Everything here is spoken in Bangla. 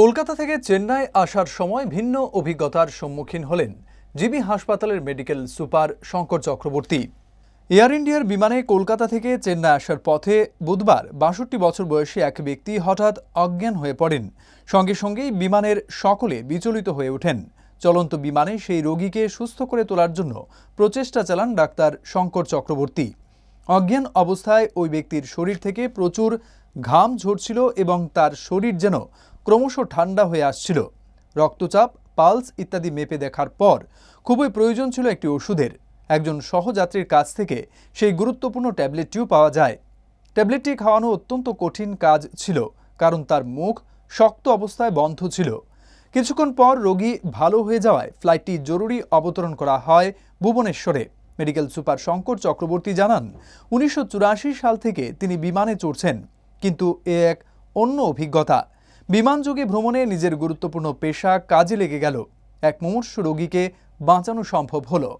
কলকাতা থেকে চেন্নাই আসার সময় ভিন্ন অভিজ্ঞতার সম্মুখীন হলেন জিবি হাসপাতালের medical super Shankar Chakraborty. Air ইন্ডিয়ার বিমানে কলকাতা থেকে চেন্নাই আসার পথে বুধবার বাষট্টি বছর বয়সী এক ব্যক্তি হঠাৎ অজ্ঞান হয়ে পড়েন। সঙ্গে সঙ্গেই বিমানের সকলে বিচলিত হয়ে ওঠেন। চলন্ত বিমানে সেই রোগীকে সুস্থ করে তোলার জন্য প্রচেষ্টা চালান ডাক্তার শঙ্কর চক্রবর্তী। অজ্ঞান অবস্থায় ওই ব্যক্তির শরীর থেকে প্রচুর ঘাম ঝরছিল এবং তার শরীর যেন ক্রমশ ঠান্ডা হয়ে আসছিল। রক্তচাপ, পালস ইত্যাদি মেপে দেখার পর খুবই প্রয়োজন ছিল একটি ওষুধের। একজন সহযাত্রীর কাছ থেকে সেই গুরুত্বপূর্ণ ট্যাবলেটটিও পাওয়া যায়। ট্যাবলেটটি খাওয়ানো অত্যন্ত কঠিন কাজ ছিল, কারণ তার মুখ শক্ত অবস্থায় বন্ধ ছিল। কিছুক্ষণ পর রোগী ভালো হয়ে যাওয়ায় ফ্লাইটটি জরুরি অবতরণ করা হয় ভুবনেশ্বরে। মেডিকেল সুপার শঙ্কর চক্রবর্তী জানান, উনিশশো চুরাশি সাল থেকে তিনি বিমানে চড়ছেন, কিন্তু এ এক অন্য অভিজ্ঞতা। বিমানযোগে ভ্রমণে নিজের গুরুত্বপূর্ণ পেশা কাজে লেগে গেল। এক মুমূর্ষু রোগীকে বাঁচানো সম্ভব হলো।